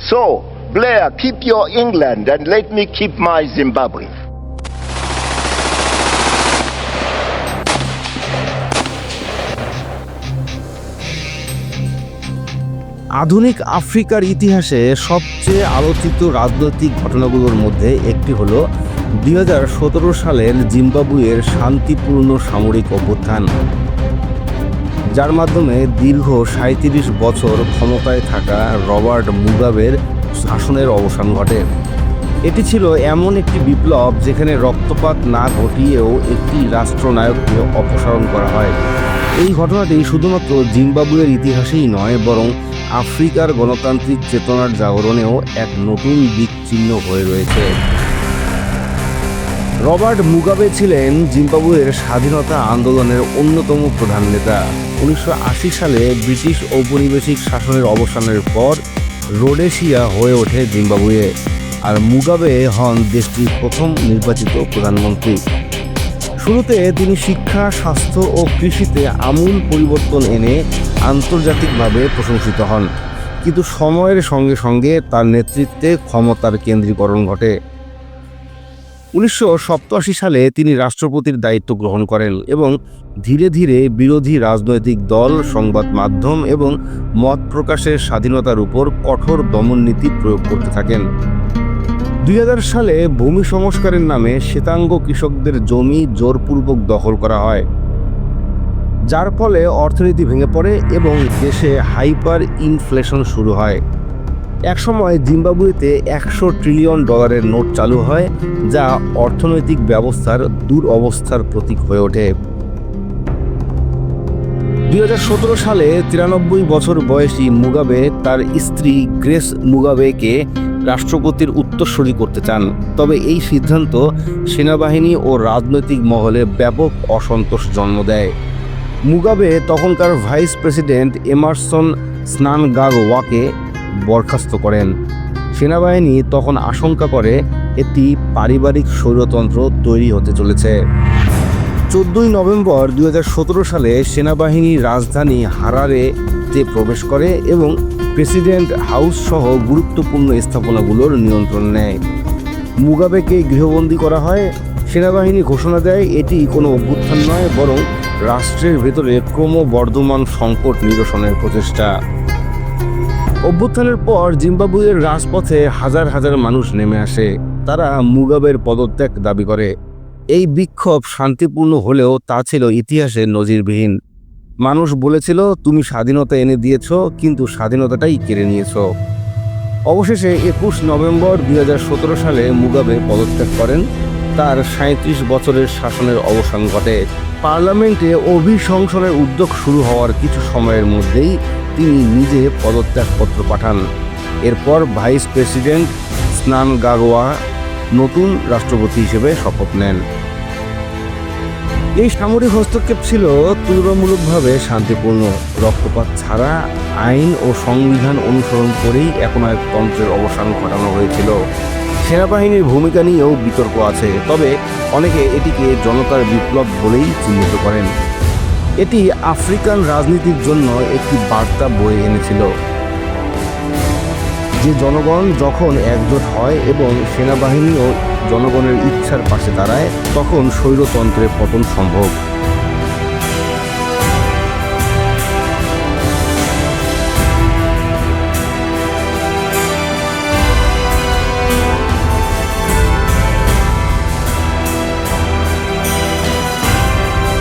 So, Blair, keep your England and let me keep my Zimbabwe. আধুনিক আফ্রিকার ইতিহাসে সবচেয়ে আলোচিত রাজনৈতিক ঘটনাগুলোর মধ্যে একটি হল দুই হাজার সতেরো সালের জিম্বাবুয়ের শান্তিপূর্ণ সামরিক অভ্যুত্থান যার মাধ্যমে দীর্ঘ সাঁত্রিশ বছর ক্ষমতায় থাকা রবার্ট মুগাবের শাসনের অবসান ঘটে। এটি ছিল এমন একটি বিপ্লব যেখানে রক্তপাত না ঘটিয়েও একটি রাষ্ট্রনায়ককে অপসারণ করা হয়। এই ঘটনাটি শুধুমাত্র জিম্বাবুয়ের ইতিহাসেই নয়, বরং আফ্রিকার গণতান্ত্রিক চেতনার জাগরণেও এক নতুন দিক চিহ্ন হয়ে রয়েছে। রবার্ট মুগাবে ছিলেন জিম্বাবুয়ের স্বাধীনতা আন্দোলনের অন্যতম প্রধান নেতা। উনিশশো আশি সালে ব্রিটিশ ঔপনিবেশিক শাসনের অবসানের পর রোডেশিয়া হয়ে ওঠে জিম্বাবুয়ে আর মুগাবে হন দেশটির প্রথম নির্বাচিত প্রধানমন্ত্রী। শুরুতে তিনি শিক্ষা, স্বাস্থ্য ও কৃষিতে আমূল পরিবর্তন এনে আন্তর্জাতিকভাবে প্রশংসিত হন। কিন্তু সময়ের সঙ্গে সঙ্গে তার নেতৃত্বে ক্ষমতার কেন্দ্রীকরণ ঘটে। উনিশশো সালে তিনি রাষ্ট্রপতির দায়িত্ব গ্রহণ করেন এবং ধীরে ধীরে বিরোধী রাজনৈতিক দল, সংবাদ মাধ্যম এবং মত প্রকাশের স্বাধীনতার উপর কঠোর দমন নীতি প্রয়োগ করতে থাকেন। দুই হাজার সালে ভূমি সংস্কারের নামে শ্বেতাঙ্গ কৃষকদের জমি জোরপূর্বক দখল করা হয়। যার ফলে অর্থনীতি ভেঙে পড়ে এবং দেশে হাইপার ইনফ্লেশন শুরু হয়। একসময় জিম্বাবুয়েতে একশো ট্রিলিয়ন ডলারের নোট চালু হয়, যা অর্থনৈতিক ব্যবস্থার দুরবস্থার প্রতীক হয়ে ওঠে। দুই হাজার সতেরো সালে তিরানব্বই বছর বয়সী মুগাবে তার স্ত্রী গ্রেস মুগাবেকে রাষ্ট্রপতির উত্তরসূরি করতে চান। তবে এই সিদ্ধান্ত সেনাবাহিনী ও রাজনৈতিক মহলে ব্যাপক অসন্তোষ জন্ম দেয়। মুগাবে তখনকার ভাইস প্রেসিডেন্ট এমারসন স্নানগাগওয়াকে বরখাস্ত করেন। সেনাবাহিনী তখন আশঙ্কা করে একটি পারিবারিক স্বৈরতন্ত্র তৈরি হতে চলেছে। চোদ্দই নভেম্বর দুই হাজার সতেরো সালে সেনাবাহিনী রাজধানী হারারেতে প্রবেশ করে এবং প্রেসিডেন্ট হাউস সহ গুরুত্বপূর্ণ স্থাপনাগুলোর নিয়ন্ত্রণ নেয়। মুগাবেকে গৃহবন্দী করা হয়। সেনাবাহিনী ঘোষণা দেয়, এটি কোনো অভ্যুত্থান নয়, বরং রাষ্ট্রের ভেতরে ক্রমবর্ধমান সংকট নিরসনের প্রচেষ্টা। অভ্যুত্থানের পর জিম্বাবুয়ের রাজপথে হাজার হাজার মানুষ নেমে আসে। তারা মুগাবের পদত্যাগ দাবি করে। এই বিক্ষোভ শান্তিপূর্ণ হলেও তা ছিল ইতিহাসে নজিরবিহীন। মানুষ বলেছিল, তুমি স্বাধীনতা এনে দিয়েছ, কিন্তু স্বাধীনতাটাই কেড়ে নিয়েছ। অবশেষে একুশ নভেম্বর দুই হাজার সতেরো সালে মুগাবে পদত্যাগ করেন। তার সাঁত্রিশ বছরের শাসনের অবসান ঘটে। পার্লামেন্টে অভিশংসনের উদ্যোগ শুরু হওয়ার কিছু সময়ের মধ্যেই তিনি নিজে পদত্যাগপত্র পাঠান। এরপর ভাইস প্রেসিডেন্ট স্নান গাগোয়া নতুন রাষ্ট্রপতি হিসেবে শপথ নেন। এই সামরিক হস্তক্ষেপ ছিল তুলনামূলকভাবে শান্তিপূর্ণ। রক্তপাত ছাড়া আইন ও সংবিধান অনুসরণ করেই একনায়কতন্ত্রের অবসান ঘটানো হয়েছিল। সেনাবাহিনীর ভূমিকা নিয়েও বিতর্ক আছে, তবে অনেকে এটিকে জনতার বিপ্লব বলেই চিহ্নিত করেন। এটি আফ্রিকান রাজনীতির জন্য একটি বার্তা বয়ে এনেছিল। যে জনগণ যখন একজোট হয় এবং সেনাবাহিনী ও জনগণের ইচ্ছার পাশে দাঁড়ায়, তখন স্বৈরতন্ত্রের পতন সম্ভব।